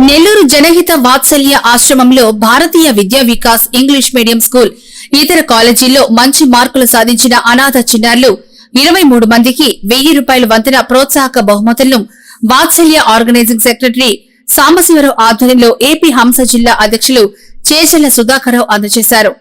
నెల్లూరు జనహిత వాత్సల్య ఆశ్రమంలో భారతీయ విద్యా Vikas English medium school ఇతర కాలేజీల్లో మంచి మార్కులు సాధించిన అనాథ చిన్నారులు ఇరవై మూడు మందికి వెయ్యి రూపాయల వంతెన ప్రోత్సాహక బహుమతులను వాత్సల్య ఆర్గనైజింగ్ సెక్రటరీ సాంబశివరావు ఆధ్వర్యంలో ఏపీ హంస జిల్లా అధ్యక్షులు చేచల సుధాకరరావు అందజేశారు.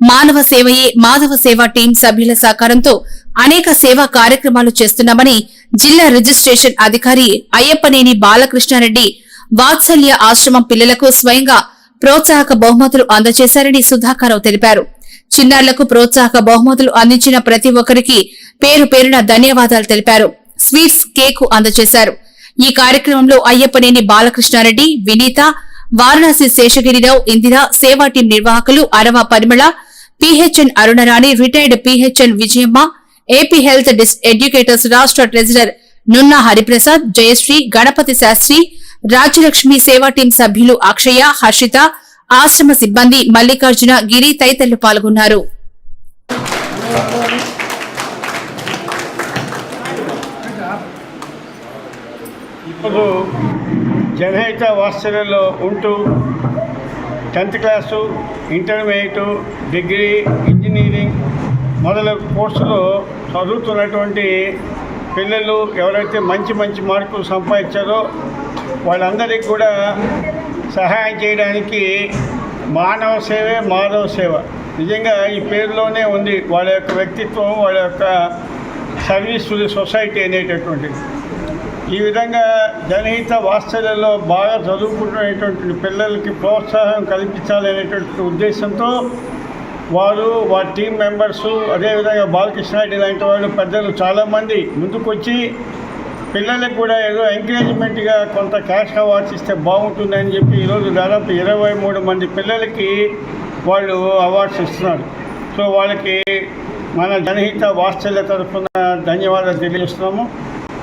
మానవ సేవయే మాధవ సేవ టీం సభ్యుల సహకారంతో అనేక సేవా కార్యక్రమాలు చేస్తున్నామని జిల్లా రిజిస్ట్రేషన్ అధికారి అయ్యప్పనేని బాలకృష్ణారెడ్డి వాత్సల్య ఆశ్రమం పిల్లలకు స్వయంగా ప్రోత్సాహక బహుమతులు అందజేశారని సుధాకరరావు తెలిపారు. చిన్నారులకు ప్రోత్సాహక బహుమతులు అందించిన ప్రతి ఒక్కరికి పేరు పేరున ధన్యవాదాలు తెలిపారు. స్వీట్స్ కేకు అందజేశారు. ఈ కార్యక్రమంలో అయ్యప్పనేని బాలకృష్ణారెడ్డి వినీత వారణాసి శేషగిరిరావు ఇందిర సేవా టీం నిర్వాహకులు Arava Parimala PHN Arunarani retired PHN Vijayamma AP health educators రాష్ట్ర ట్రెజరర్ నున్నా హరిప్రసాద్ జయశ్రీ గణపతి శాస్త్రి రాజ్యలక్ష్మి సేవా టీం సభ్యులు అక్షయ హర్షిత ఆశ్రమ సిబ్బంది మల్లికార్జున గిరి తదితరులు పాల్గొన్నారు. ఇప్పుడు జనహిత వాత్సల్యంలో ఉంటూ tenth class intermediate degree engineering మొదలగు కోర్సులో చదువుతున్నటువంటి పిల్లలు ఎవరైతే మంచి మంచి మార్కులు సంపాదించారో వాళ్ళందరికీ కూడా సహాయం చేయడానికి మానవ సేవే మాధవ సేవ. నిజంగా ఈ పేరులోనే ఉంది వాళ్ళ యొక్క వ్యక్తిత్వం వాళ్ళ యొక్క సర్వీస్ టు ది సొసైటీ అనేటటువంటిది. ఈ విధంగా జనహిత వాస్తవ్యంలో బాగా చదువుకుంటున్నటువంటి పిల్లలకి ప్రోత్సాహం కల్పించాలనేటువంటి ఉద్దేశంతో వారు వారి టీం మెంబర్స్ అదేవిధంగా బాలకృష్ణారెడ్డి లాంటి వాళ్ళు పెద్దలు చాలామంది ముందుకొచ్చి పిల్లలకు కూడా ఏదో ఎంకరేజ్మెంట్గా కొంత క్యాష్ అవార్డ్స్ ఇస్తే బాగుంటుందని చెప్పి ఈరోజు దాదాపు ఇరవై మూడు మంది పిల్లలకి వాళ్ళు అవార్డ్స్ ఇస్తున్నారు. సో వాళ్ళకి మన జనహిత వాత్సల్య తరఫున ధన్యవాదాలు తెలియజేస్తున్నాము.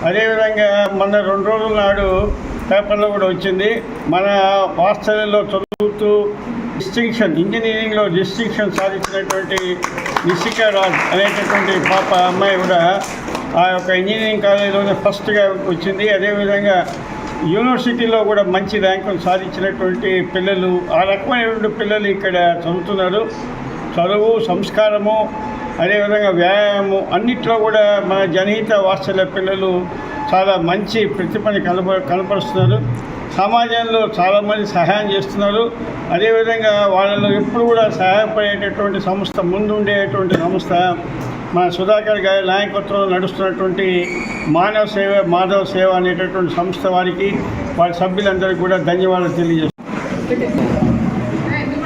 అదేవిధంగా మన రెండు రోజుల నాడు పేపర్లో కూడా వచ్చింది. మన వాత్సల్యంలో చదువుతూ డిస్టింక్షన్ ఇంజనీరింగ్లో డిస్టింక్షన్ సాధించినటువంటి నిశికా రాజ్ అనేటటువంటి పాప అమ్మాయి కూడా ఆ యొక్క ఇంజనీరింగ్ కాలేజీలోనే ఫస్ట్గా వచ్చింది. అదేవిధంగా యూనివర్సిటీలో కూడా మంచి ర్యాంకులు సాధించినటువంటి పిల్లలు ఆ రకమైనటువంటి పిల్లలు ఇక్కడ చదువుతున్నారు. చదువు సంస్కారము అదేవిధంగా వ్యాయామం అన్నిట్లో కూడా మన జనహిత వాత్సల్య పిల్లలు చాలా మంచి ప్రతిభని కనప కనపరుస్తున్నారు. సమాజంలో చాలామంది సహాయం చేస్తున్నారు. అదేవిధంగా వాళ్ళలో ఎప్పుడు కూడా సహాయపడేటటువంటి సంస్థ ముందుండేటువంటి సంస్థ మన సుధాకర్ గారి నాయకత్వంలో నడుస్తున్నటువంటి మానవ సేవ మాధవ సేవ అనేటటువంటి సంస్థ వారికి వారి సభ్యులందరికీ కూడా ధన్యవాదాలు తెలియజేస్తున్నాను.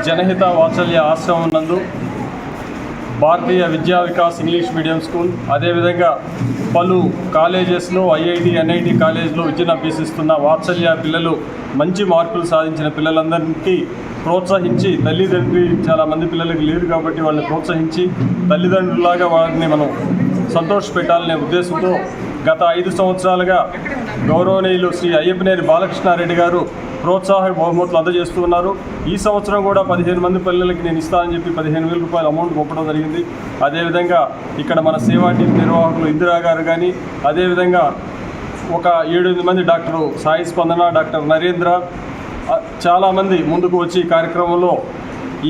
జనహిత వాత్సల్య ఆశ్రమం నందు భారతీయ విద్యా వికాస్ ఇంగ్లీష్ మీడియం స్కూల్ అదేవిధంగా పలు కాలేజెస్లో ఐఐటి ఎన్ఐటి కాలేజ్లో విద్యను అభ్యసిస్తున్న వాత్సల్య పిల్లలు మంచి మార్కులు సాధించిన పిల్లలందరికీ ప్రోత్సహించి తల్లిదండ్రి చాలామంది పిల్లలకి లేరు కాబట్టి వాళ్ళని ప్రోత్సహించి తల్లిదండ్రులాగా వారిని మనం సంతోష పెట్టాలనే ఉద్దేశంతో గత ఐదు సంవత్సరాలుగా గౌరవనీయులు శ్రీ అయ్యప్పనేని బాలకృష్ణారెడ్డి గారు ప్రోత్సాహ బహుమతులు అందజేస్తూ ఉన్నారు. ఈ సంవత్సరం కూడా పదిహేను మంది పిల్లలకి నేను ఇస్తానని చెప్పి పదిహేను వేల రూపాయల అమౌంట్ పంపడం జరిగింది. అదేవిధంగా ఇక్కడ మన సేవా టీం నిర్వాహకులు ఇందిరా గారు కానీ అదేవిధంగా ఒక ఏడెనిమిది మంది డాక్టర్ సాయి స్పందన డాక్టర్ నరేంద్ర చాలామంది ముందుకు వచ్చి ఈ కార్యక్రమంలో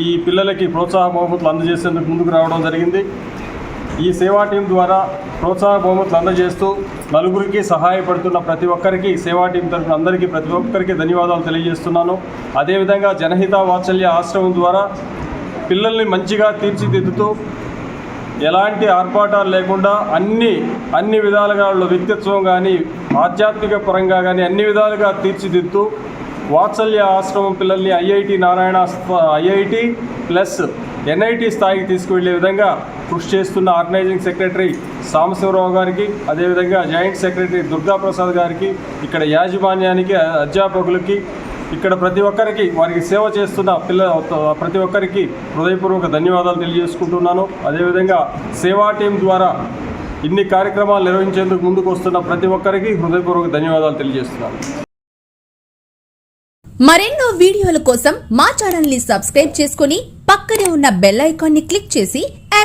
ఈ పిల్లలకి ప్రోత్సాహ బహుమతులు అందజేసేందుకు ముందుకు రావడం జరిగింది. ఈ సేవా టీం ద్వారా ప్రోత్సాహ బహుమతులు అందజేస్తూ నలుగురికి సహాయపడుతున్న ప్రతి ఒక్కరికి సేవా టీం తరఫున అందరికీ ప్రతి ఒక్కరికి ధన్యవాదాలు తెలియజేస్తున్నాను. అదేవిధంగా జనహిత వాత్సల్య ఆశ్రమం ద్వారా పిల్లల్ని మంచిగా తీర్చిదిద్దుతూ ఎలాంటి ఆర్పాటాలు లేకుండా అన్ని అన్ని విధాలుగా వాళ్ళ వ్యక్తిత్వం కానీ ఆధ్యాత్మిక పరంగా కానీ అన్ని విధాలుగా తీర్చిదిద్దుతూ వాత్సల్య ఆశ్రమం పిల్లల్ని IIT Narayana IIT plus NIT స్థాయికి తీసుకువెళ్ళే విధంగా కృషి చేస్తున్న ఆర్గనైజింగ్ సెక్రటరీ సాంబశివరావు గారికి అదేవిధంగా జాయింట్ సెక్రటరీ దుర్గాప్రసాద్ గారికి ఇక్కడ యాజమాన్యానికి అధ్యాపకులకి ఇక్కడ ప్రతి ఒక్కరికి వారికి సేవ చేస్తున్న పిల్ల ప్రతి ఒక్కరికి హృదయపూర్వక ధన్యవాదాలు తెలియజేసుకుంటున్నాను. అదేవిధంగా సేవా టీం ద్వారా ఇన్ని కార్యక్రమాలు నిర్వహించేందుకు ముందుకు వస్తున్న ప్రతి ఒక్కరికి హృదయపూర్వక ధన్యవాదాలు తెలియజేస్తున్నాను. మరెన్నో వీడియోల కోసం మా ఛానల్ని సబ్స్క్రైబ్ చేసుకుని పక్కనే ఉన్న బెల్ ఐకాన్ని క్లిక్ చేసి యాక్టివ్